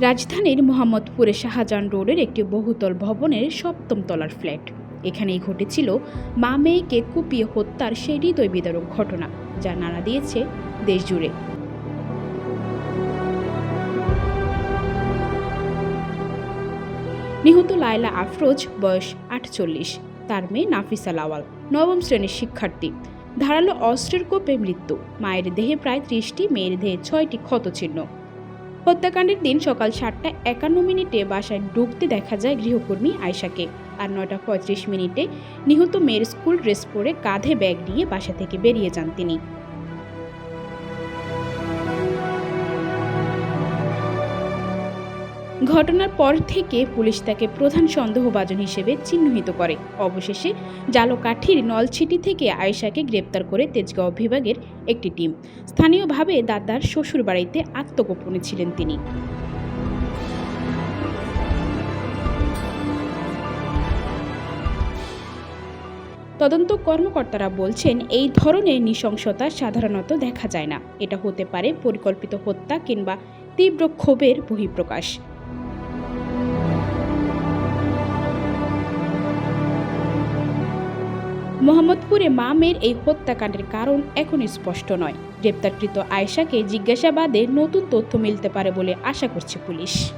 রাজধানীর মোহাম্মদপুরে শাহজাহান রোডের একটি বহুতল ভবনের সপ্তম তলার ফ্ল্যাট। এখানেই ঘটেছিল মা মেয়েকে কুপিয়ে হত্যার সেই হৃদয় বিদারক ঘটনা, যা নাড়া দিয়েছে দেশ জুড়ে নিহত লায়লা আফরোজ বয়স আটচল্লিশ, তার মেয়ে নাফিসা লাওয়াল, নবম শ্রেণির শিক্ষার্থী। ধারালো অস্ত্রের কোপে মৃত্যু, মায়ের দেহে প্রায় ত্রিশটি, মেয়ের দেহে ছয়টি ক্ষত ক্ষতচিহ্ন। হত্যাকাণ্ডের দিন সকাল সাতটা একান্ন মিনিটে বাসায় ঢুকতে দেখা যায় গৃহকর্মী আয়সাকে আর নয়টা পঁয়ত্রিশ মিনিটে নিহত মেয়ের স্কুল ড্রেস পরে কাঁধে ব্যাগ নিয়ে বাসা থেকে বেরিয়ে যান তিনি। ঘটনার পর থেকে পুলিশ তাকে প্রধান সন্দেহভাজন হিসেবে চিহ্নিত করে। অবশেষে জালকাঠির নলছিটি থেকে আয়েশাকে গ্রেপ্তার করে তেজগাঁও বিভাগের একটি টিম। স্থানীয়ভাবে দাদার শ্বশুর বাড়িতে আত্মগোপনে ছিলেন তিনি। তদন্ত কর্মকর্তারা বলছেন, এই ধরনের নৃশংসতা সাধারণত দেখা যায় না। এটা হতে পারে পরিকল্পিত হত্যা কিংবা তীব্র ক্ষোভের বহিঃপ্রকাশ। মোহাম্মদপুরে মা মেয়ের এই হত্যাকাণ্ডের কারণ এখন স্পষ্ট নয়। গ্রেপ্তারকৃত আয়েশাকে জিজ্ঞাসাবাদে নতুন তথ্য মিলতে পারে বলে আশা করছে পুলিশ।